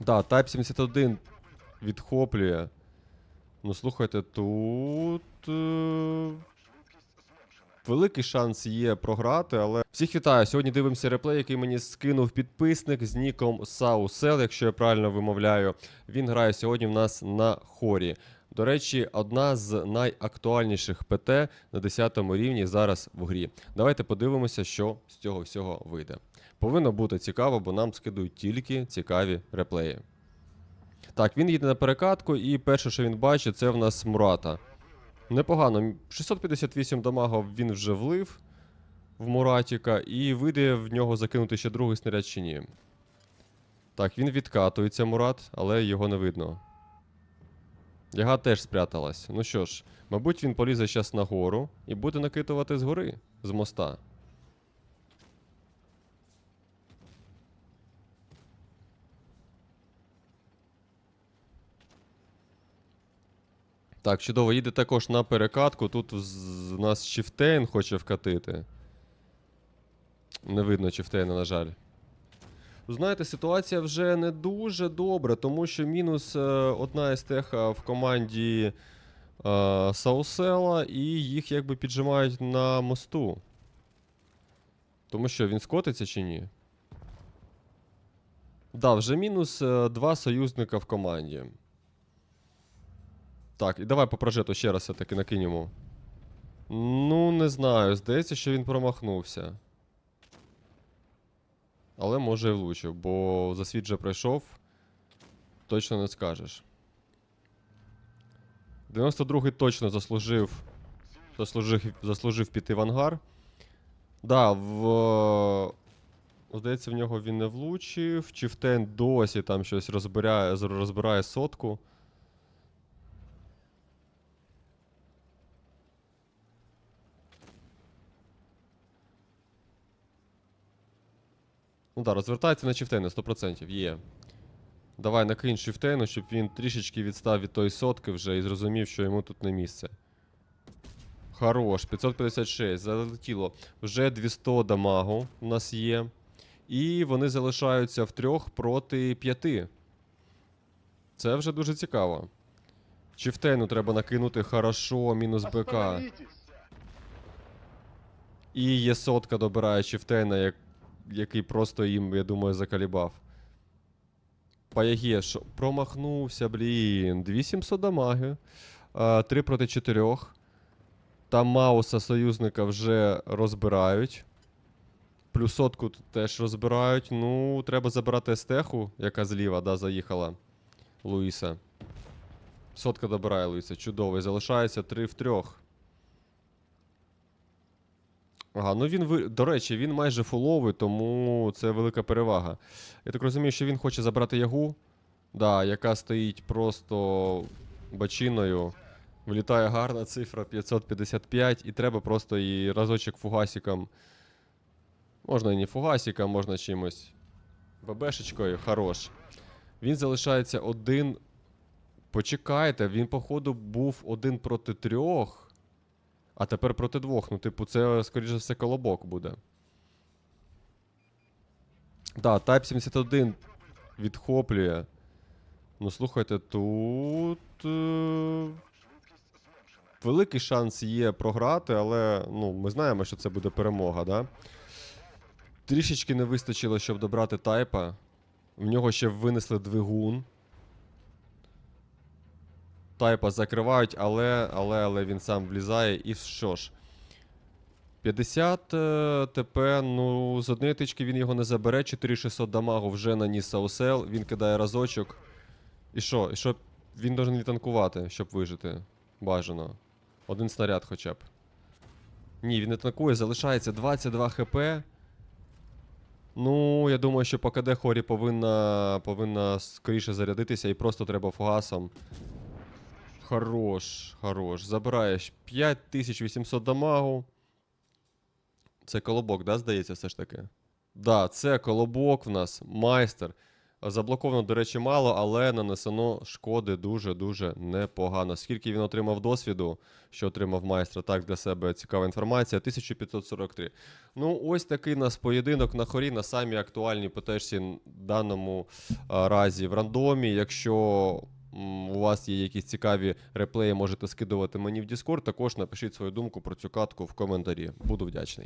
Да, Type 71 відхоплює. Ну, слухайте, тут. Е... Великий шанс є програти, але. Всіх вітаю! Сьогодні дивимося реплей, який мені скинув підписник з ніком Саусел, якщо я правильно вимовляю. Він грає сьогодні в нас на хорі. До речі, одна з найактуальніших ПТ на 10 рівні зараз в грі. Давайте подивимося, що з цього всього вийде. Повинно бути цікаво, бо нам скидують тільки цікаві реплеї. Так, він їде на перекатку, і перше, що він бачить, це в нас Мурата. Непогано. 658 дамага він вже влив в Муратіка, і вийде в нього закинути ще другий снаряд чи ні. Так, він відкатується, Мурат, але його не видно. Яга теж спряталась. Ну що ж, мабуть, він полізе зараз нагору і буде накидувати згори, з моста. Так, чудово, їде також на перекатку. Тут з- нас Чифтейн хоче вкатити. Не видно Чифтейна, на жаль. Знаєте, ситуація вже не дуже добра, тому що мінус е, одна естеха в команді е, Саусела, і їх якби піджимають на мосту. Тому що він скотиться чи ні? Да, вже мінус е, два союзника в команді. Так, і давай по прожету ще раз все-таки накинемо. Ну, не знаю. Здається, що він промахнувся. Але може і влучив, бо засвіт вже пройшов. Точно не скажеш. 92-й точно заслужив. Заслужив, заслужив піти в ангар. Да, в. Здається, в нього він не влучив. Чифтен досі там щось розбирає, розбирає сотку. Ну так, розвертається на Чифтейна 100%. Є. Давай накинь Чифтейну, щоб він трішечки відстав від тої сотки вже і зрозумів, що йому тут не місце. Хорош, 556, залетіло. Вже 200 дамагу у нас є. І вони залишаються в трьох проти п'яти. Це вже дуже цікаво. Чифтейну треба накинути хорошо, мінус БК. І є сотка добирає Чифтейна, як, який просто їм, я думаю, закалібав. Паяге, що промахнувся, блін. 2700 дамаги. 3 проти 4. Там Мауса союзника вже розбирають. Плюс сотку теж розбирають. Ну, треба забирати Естеху, яка зліва, да, заїхала. Луїса. Сотка добирає Луїса. Чудовий. Залишається 3 в 3. Ага, ну він до речі, він майже фуловий, тому це велика перевага. Я так розумію, що він хоче забрати ягу, да, яка стоїть просто бачиною. Влітає гарна цифра 555, і треба просто її разочок фугасиком. Можна і не фугасиком, можна чимось. ББшечкою, хорош. Він залишається один. Почекайте, він, походу, був один проти трьох. А тепер проти двох. Ну, типу, це, скоріше все, колобок буде. Да, Type 71 відхоплює. Ну, слухайте, тут. Е... Великий шанс є програти, але ну, ми знаємо, що це буде перемога, да? Трішечки не вистачило, щоб добрати тайпа. В нього ще винесли двигун. Тайпа закривають, але, але, але він сам влізає. І що ж? 50 е, ТП, ну, з однієї тички він його не забере. 4600 дамагу вже наніс Саусел. Він кидає разочок. І що? І що? Він должен відтанкувати, щоб вижити. Бажано. Один снаряд хоча б. Ні, він не танкує, залишається 22 хп. Ну, я думаю, що по КД Хорі повинна, повинна скоріше зарядитися і просто треба фугасом. Хорош, хорош. Забираєш 5800 дамагу. Це колобок, да, здається, все ж таки? Да, це колобок в нас, майстер. Заблоковано, до речі, мало, але нанесено шкоди дуже-дуже непогано. Скільки він отримав досвіду, що отримав майстра, так для себе цікава інформація. 1543. Ну, ось такий у нас поєдинок на хорі на самій актуальній ПТшці в даному разі в рандомі. Якщо у вас є якісь цікаві реплеї, можете скидувати мені в Discord. Також напишіть свою думку про цю катку в коментарі. Буду вдячний.